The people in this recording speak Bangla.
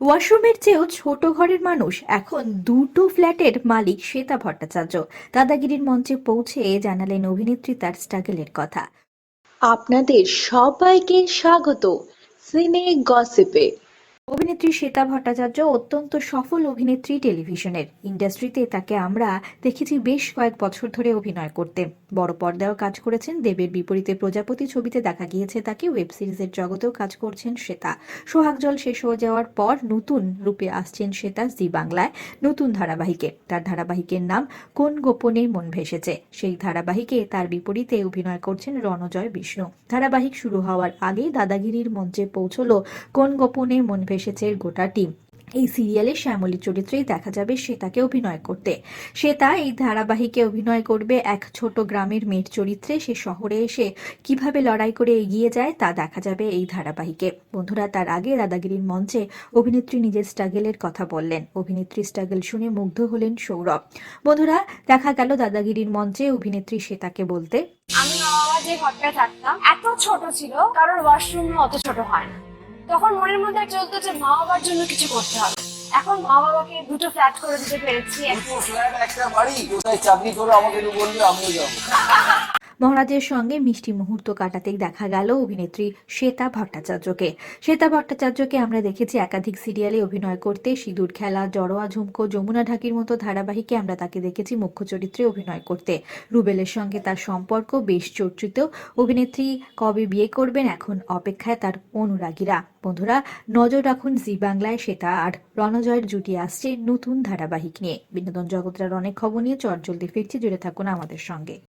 ওয়াশরুমের চেয়েও ছোট ঘরের মানুষ এখন দুটো ফ্ল্যাটের মালিক শ্বেতা ভট্টাচার্য। দাদাগিরির মঞ্চে পৌঁছে জানালেন অভিনেত্রী তার স্ট্রাগলের কথা। আপনাদের সবাইকে স্বাগত। সিনে গসিপে। অভিনেত্রী শ্বেতা ভট্টাচার্য অত্যন্ত সফল অভিনেত্রী টেলিভিশনের। ইন্ডাস্ট্রিতে তাকে আমরা দেখেছি বেশ কয়েক বছর ধরে অভিনয় করতে। বড় পর্দায়ও কাজ করেছেন, দেবের বিপরীতে প্রজাপতি ছবিতে দেখা গিয়েছে তাকে, ওয়েব সিরিজের জগতেও কাজ করছেন শ্বেতা। সোহাগ জল শেষ হয়ে যাওয়ার পর নতুন রূপে আসছেন শ্বেতা জি বাংলায়, নতুন ধারাবাহিকে। তার ধারাবাহিকের নাম কোন গোপনে মন ভেসেছে? সেই ধারাবাহিকে তার বিপরীতে অভিনয় করছেন রণজয় বিষ্ণু। ধারাবাহিক শুরু হওয়ার আগেই দাদাগিরির মঞ্চে পৌঁছলো কোন গোপনে মন গোটা টিম। এই সিরিয়ালে শ্যামলী চরিত্রেই দেখা যাবে শ্বেতাকে অভিনয় করতে। শ্বেতা এই ধারাবাহিকে অভিনয় করবে এক ছোট গ্রামের মেয়ের চরিত্রে। সে শহরে এসে কীভাবে লড়াই করে এগিয়ে যায় তা দেখা যাবে এই ধারাবাহিকে। বন্ধুরা, তার আগে দাদাগিরির মঞ্চে অভিনেত্রী নিজের স্ট্রাগলের কথা বললেন। অভিনেত্রী স্ট্রাগল শুনে মুগ্ধ হলেন সৌরভ। বন্ধুরা, দেখা গেল দাদাগিরির মঞ্চে অভিনেত্রী শ্বেতাকে বলতে। আমি যে ঘরটায় থাকতাম। এত ছোট ছিল, কারোর ওয়াশরুম অত ছোট হয় না। তখন মনের মধ্যে চলতো যে মা বাবার জন্য কিছু করতে হবে। এখন মা বাবাকে দুটো ফ্ল্যাট করে দিতে পেরেছি একটা বাড়ি চাকরি করে আমাকে বললে আমিও যাব। মহারাজের সঙ্গে মিষ্টি মুহূর্ত কাটাতে দেখা গেল অভিনেত্রী শ্বেতা ভট্টাচার্যকে। শ্বেতা ভট্টাচার্যকে আমরা দেখেছি একাধিক সিরিয়ালে অভিনয় করতে। সিঁদুর খেলা, জড়োয়া, ঝুমকো, যমুনা ঢাকির মতো ধারাবাহিকে আমরা তাকে দেখেছি মুখ্য চরিত্রে অভিনয় করতে। রুবেলের সঙ্গে তার সম্পর্ক বেশ চর্চিত। অভিনেত্রী কবে বিয়ে করবেন এখন অপেক্ষায় তার অনুরাগীরা। বন্ধুরা, নজর রাখুন জি বাংলায় শ্বেতা আর রণজয়ের জুটি আসছে নতুন ধারাবাহিক নিয়ে। বিনোদন জগতের অনেক খবর নিয়ে চটজলদি ফিরছি, জুড়ে থাকুন আমাদের সঙ্গে।